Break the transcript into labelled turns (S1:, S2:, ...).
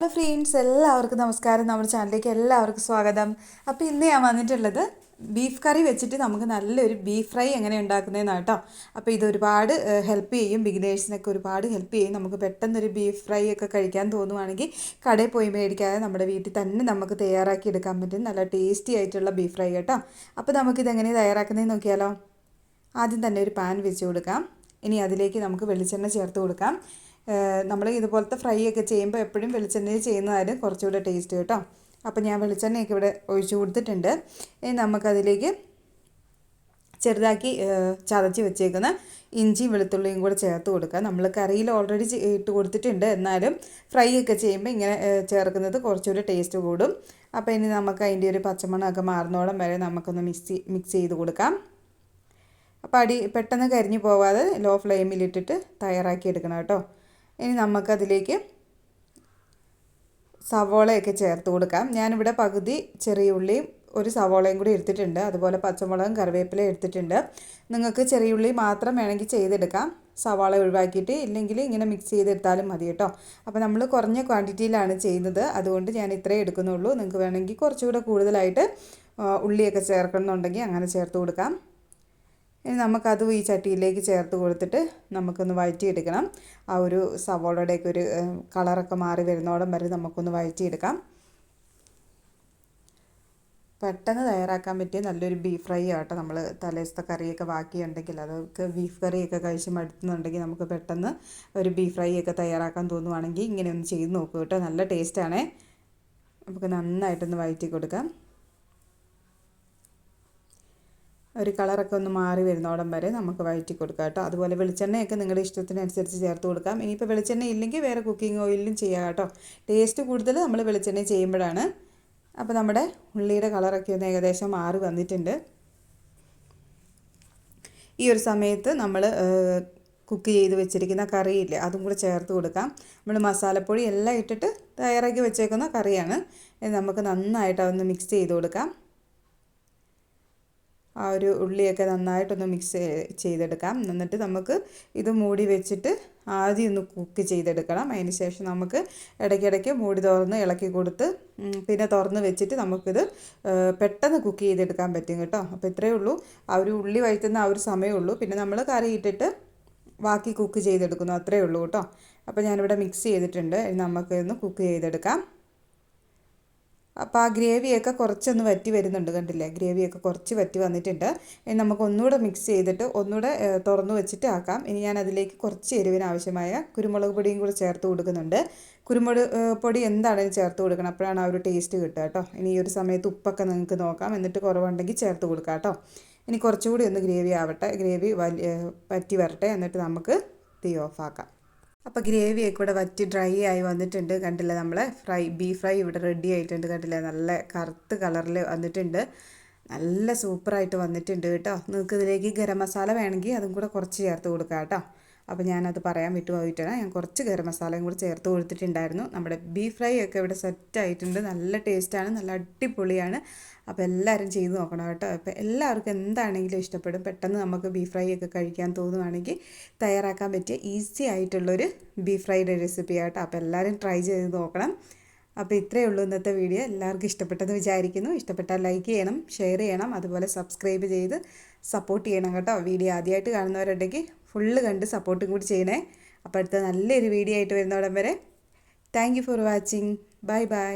S1: Hello friends എല്ലാവർക്കും നമസ്കാരം. നമ്മുടെ ചാനലിലേക്ക് എല്ലാവർക്കും സ്വാഗതം. അപ്പോൾ ഇന്ന് ഞാൻ വന്നിട്ടുള്ളത് ബീഫ് കറി വെച്ചിട്ട് നമുക്ക് നല്ലൊരു ബീഫ് ഫ്രൈ എങ്ങനെ ഉണ്ടാക്കുന്നതെന്ന് കേട്ടോ. അപ്പോൾ ഇത് ഒരുപാട് ഹെൽപ്പ് ചെയ്യും. ബിഗിനേഴ്സിനൊക്കെ ഒരുപാട് ഹെൽപ്പ് ചെയ്യും. നമുക്ക് പെട്ടെന്നൊരു ബീഫ് ഫ്രൈ ഒക്കെ കഴിക്കാൻ തോന്നുവാണെങ്കിൽ കടയിൽ പോയി മേടിക്കാതെ നമ്മുടെ വീട്ടിൽ തന്നെ നമുക്ക് തയ്യാറാക്കി എടുക്കാൻ പറ്റും. നല്ല ടേസ്റ്റി ആയിട്ടുള്ള ബീഫ് ഫ്രൈ കേട്ടോ. അപ്പോൾ നമുക്കിതെങ്ങനെ തയ്യാറാക്കുന്നതെന്ന് നോക്കിയാലോ. ആദ്യം തന്നെ ഒരു പാൻ വെച്ച് കൊടുക്കാം. ഇനി അതിലേക്ക് നമുക്ക് വെളിച്ചെണ്ണ ചേർത്ത് കൊടുക്കാം. നമ്മൾ ഇതുപോലത്തെ ഫ്രൈ ഒക്കെ ചെയ്യുമ്പോൾ എപ്പോഴും വെളിച്ചെണ്ണയിൽ ചെയ്യുന്നതായാലും കുറച്ചുകൂടെ ടേസ്റ്റ് കേട്ടോ. അപ്പോൾ ഞാൻ വെളിച്ചെണ്ണയൊക്കെ ഇവിടെ ഒഴിച്ചു കൊടുത്തിട്ടുണ്ട്. ഇനി നമുക്കതിലേക്ക് ചെറുതാക്കി ചതച്ച് വെച്ചേക്കുന്ന ഇഞ്ചിയും വെളുത്തുള്ളിയും കൂടെ ചേർത്ത് കൊടുക്കുക നമ്മൾ കറിയിൽ ഓൾറെഡി ഇട്ട് കൊടുത്തിട്ടുണ്ട്. എന്നാലും ഫ്രൈ ഒക്കെ ചെയ്യുമ്പോൾ ഇങ്ങനെ ചേർക്കുന്നത് കുറച്ചുകൂടി ടേസ്റ്റ് കൂടും. അപ്പോൾ ഇനി നമുക്ക് അതിന്റെ ഒരു പച്ചമണമൊക്കെ മാറുന്നോളം വരെ നമുക്കൊന്ന് മിക്സ് മിക്സ് ചെയ്ത് കൊടുക്കാം. അപ്പോൾ അടി പെട്ടെന്ന് കരിഞ്ഞു പോവാതെ ലോ ഫ്ലെയിമിലിട്ടിട്ട് തയ്യാറാക്കി എടുക്കണം കേട്ടോ. ഇനി നമുക്കതിലേക്ക് സവോളയൊക്കെ ചേർത്ത് കൊടുക്കാം. ഞാനിവിടെ പകുതി ചെറിയ ഉള്ളിയും ഒരു സവോളയും കൂടി എടുത്തിട്ടുണ്ട്. അതുപോലെ പച്ചമുളകും കറിവേപ്പിലയും എടുത്തിട്ടുണ്ട്. നിങ്ങൾക്ക് ചെറിയ ഉള്ളി മാത്രം വേണമെങ്കിൽ ചെയ്തെടുക്കാം. സവാള ഒഴിവാക്കിയിട്ട് ഇല്ലെങ്കിൽ ഇങ്ങനെ മിക്സ് ചെയ്തെടുത്താലും മതി കേട്ടോ. അപ്പോൾ നമ്മൾ കുറഞ്ഞ ക്വാണ്ടിറ്റിയിലാണ് ചെയ്യുന്നത്. അതുകൊണ്ട് ഞാൻ ഇത്രയേ എടുക്കുന്നുള്ളൂ. നിങ്ങൾക്ക് വേണമെങ്കിൽ കുറച്ചുകൂടെ കൂടുതലായിട്ട് ഉള്ളിയൊക്കെ ചേർക്കണമെന്നുണ്ടെങ്കിൽ അങ്ങനെ ചേർത്ത് കൊടുക്കാം. ഇനി നമുക്കതും ഈ ചട്ടിയിലേക്ക് ചേർത്ത് കൊടുത്തിട്ട് നമുക്കൊന്ന് വഴറ്റിയെടുക്കണം. ആ ഒരു സവോളയുടെയൊക്കെ ഒരു കളറൊക്കെ മാറി വരുന്നോടം വരെ നമുക്കൊന്ന് വഴറ്റിയെടുക്കാം. പെട്ടെന്ന് തയ്യാറാക്കാൻ പറ്റിയ നല്ലൊരു ബീഫ് ഫ്രൈ ആട്ടോ നമ്മൾ തലേസത്തെ കറിയൊക്കെ ബാക്കിയുണ്ടെങ്കിൽ. അതൊക്കെ ബീഫ് കറിയൊക്കെ കഴിച്ച് മടുത്തുന്നുണ്ടെങ്കിൽ നമുക്ക് പെട്ടെന്ന് ഒരു ബീഫ് ഫ്രൈ ഒക്കെ തയ്യാറാക്കാൻ തോന്നുവാണെങ്കിൽ ഇങ്ങനെ ഒന്ന് ചെയ്ത് നോക്കൂ കേട്ടോ. നല്ല ടേസ്റ്റാണേ. നമുക്ക് നന്നായിട്ടൊന്ന് വഴറ്റി കൊടുക്കാം ഒരു കളറൊക്കെ ഒന്ന് മാറി വരുന്നോടം വരെ നമുക്ക് വഴറ്റി കൊടുക്കാം കേട്ടോ. അതുപോലെ വെളിച്ചെണ്ണയൊക്കെ നിങ്ങളുടെ ഇഷ്ടത്തിനനുസരിച്ച് ചേർത്ത് കൊടുക്കാം. ഇനിയിപ്പോൾ വെളിച്ചെണ്ണ ഇല്ലെങ്കിൽ വേറെ കുക്കിംഗ് ഓയിലും ചെയ്യാം കേട്ടോ. ടേസ്റ്റ് കൂടുതൽ നമ്മൾ വെളിച്ചെണ്ണ ചെയ്യുമ്പോഴാണ്. അപ്പോൾ നമ്മുടെ ഉള്ളിയുടെ കളറൊക്കെ ഒന്ന് ഏകദേശം മാറി വന്നിട്ടുണ്ട്. ഈ ഒരു സമയത്ത് നമ്മൾ കുക്ക് ചെയ്ത് വെച്ചിരിക്കുന്ന കറിയില്ലേ അതും കൂടെ ചേർത്ത് കൊടുക്കാം. നമ്മൾ മസാലപ്പൊടി എല്ലാം ഇട്ടിട്ട് തയ്യാറാക്കി വെച്ചേക്കുന്ന കറിയാണ്. നമുക്ക് നന്നായിട്ട് അതൊന്ന് മിക്സ് ചെയ്ത് കൊടുക്കാം. ആ ഒരു ഉള്ളിയൊക്കെ നന്നായിട്ടൊന്ന് മിക്സ് ചെയ്തെടുക്കാം. എന്നിട്ട് നമുക്ക് ഇത് മൂടി വെച്ചിട്ട് ആദ്യം ഒന്ന് കുക്ക് ചെയ്തെടുക്കണം. അതിന് ശേഷം നമുക്ക് ഇടയ്ക്കിടയ്ക്ക് മൂടി തുറന്ന് ഇളക്കി കൊടുത്ത് പിന്നെ തുറന്ന് വെച്ചിട്ട് നമുക്കിത് പെട്ടെന്ന് കുക്ക് ചെയ്തെടുക്കാൻ പറ്റും കേട്ടോ. അപ്പോൾ ഇത്രയേ ഉള്ളൂ. ആ ഒരു ഉള്ളി വഴുത്തുന്ന ആ ഒരു സമയമേ ഉള്ളൂ. പിന്നെ നമ്മൾ കറി ഇട്ടിട്ട് ബാക്കി കുക്ക് ചെയ്തെടുക്കുന്നു. അത്രയേ ഉള്ളൂ കേട്ടോ. അപ്പോൾ ഞാനിവിടെ മിക്സ് ചെയ്തിട്ടുണ്ട്. നമുക്കിതൊന്ന് കുക്ക് ചെയ്തെടുക്കാം. അപ്പോൾ ആ ഗ്രേവിയൊക്കെ കുറച്ചൊന്ന് വറ്റി വരുന്നുണ്ട് കണ്ടില്ലേ? ഗ്രേവിയൊക്കെ കുറച്ച് വറ്റി വന്നിട്ടുണ്ട്. ഇനി നമുക്ക് ഒന്നുകൂടെ മിക്സ് ചെയ്തിട്ട് ഒന്നുകൂടെ തുറന്നു വെച്ചിട്ട് ആക്കാം. ഇനി ഞാൻ അതിലേക്ക് കുറച്ച് എരിവിന് ആവശ്യമായ കുരുമുളക് പൊടിയും കൂടി ചേർത്ത് കൊടുക്കുന്നുണ്ട്. കുരുമുളക് പൊടി എന്താണെങ്കിലും ചേർത്ത് കൊടുക്കണം? അപ്പോഴാണ് ആ ഒരു ടേസ്റ്റ് കിട്ടുക കേട്ടോ. ഇനി ഈ ഒരു സമയത്ത് ഉപ്പൊക്കെ നിങ്ങൾക്ക് നോക്കാം. എന്നിട്ട് കുറവുണ്ടെങ്കിൽ ചേർത്ത് കൊടുക്കാം കേട്ടോ. ഇനി കുറച്ചുകൂടി ഒന്ന് ഗ്രേവി ആവട്ടെ. ഗ്രേവി വലിയ പറ്റി വരട്ടെ. എന്നിട്ട് നമുക്ക് തീ ഓഫാക്കാം അപ്പോൾ ഗ്രേവിയൊക്കെ ഇവിടെ വറ്റി ഡ്രൈ ആയി വന്നിട്ടുണ്ട്. കണ്ടില്ലേ നമ്മളെ ഫ്രൈ ബീഫ് ഫ്രൈ ഇവിടെ റെഡി ആയിട്ടുണ്ട്. കണ്ടില്ലേ? നല്ല കറുത്ത് കളറിൽ വന്നിട്ടുണ്ട്. നല്ല സൂപ്പറായിട്ട് വന്നിട്ടുണ്ട് കേട്ടോ. നിങ്ങൾക്ക് ഇതിലേക്ക് ഗരം മസാല വേണമെങ്കിൽ അതും കൂടെ കുറച്ച് ചേർത്ത് കൊടുക്കാം കേട്ടോ. അപ്പോൾ ഞാനത് പറയാൻ വിട്ടുപോയിട്ടാണ്. ഞാൻ കുറച്ച് ഗരം മസാലയും കൂടി ചേർത്ത് കൊടുത്തിട്ടുണ്ടായിരുന്നു. നമ്മുടെ ബീഫ് ഫ്രൈ ഒക്കെ ഇവിടെ സെറ്റ് ആയിട്ടുണ്ട്. നല്ല ടേസ്റ്റാണ് നല്ല അടിപൊളിയാണ്. അപ്പോൾ എല്ലാവരും ചെയ്ത് നോക്കണം കേട്ടോ. അപ്പോൾ എല്ലാവർക്കും എന്താണെങ്കിലും ഇഷ്ടപ്പെടും. പെട്ടെന്ന് നമുക്ക് ബീഫ് ഫ്രൈ ഒക്കെ കഴിക്കാൻ തോന്നുവാണെങ്കിൽ തയ്യാറാക്കാൻ പറ്റിയ ഈസി ആയിട്ടുള്ളൊരു ബീഫ് ഫ്രൈയുടെ റെസിപ്പി ആട്ടോ അപ്പോൾ എല്ലാവരും ട്രൈ ചെയ്ത് നോക്കണം. അപ്പോൾ ഇത്രയേ ഉള്ളൂ ഇന്നത്തെ വീഡിയോ എല്ലാവർക്കും ഇഷ്ടപ്പെട്ടെന്ന് വിചാരിക്കുന്നു. ഇഷ്ടപ്പെട്ടാൽ ലൈക്ക് ചെയ്യണം ഷെയർ ചെയ്യണം. അതുപോലെ സബ്സ്ക്രൈബ് ചെയ്ത് സപ്പോർട്ട് ചെയ്യണം കേട്ടോ. വീഡിയോ ആദ്യമായിട്ട് കാണുന്നവരുണ്ടെങ്കിൽ ഫുള്ള് കണ്ട് സപ്പോർട്ടും കൂടി ചെയ്യണേ. അപ്പോൾ അടുത്ത നല്ലൊരു വീഡിയോ ആയിട്ട് വരുന്നവിടം വരെ. Thank you for watching bye bye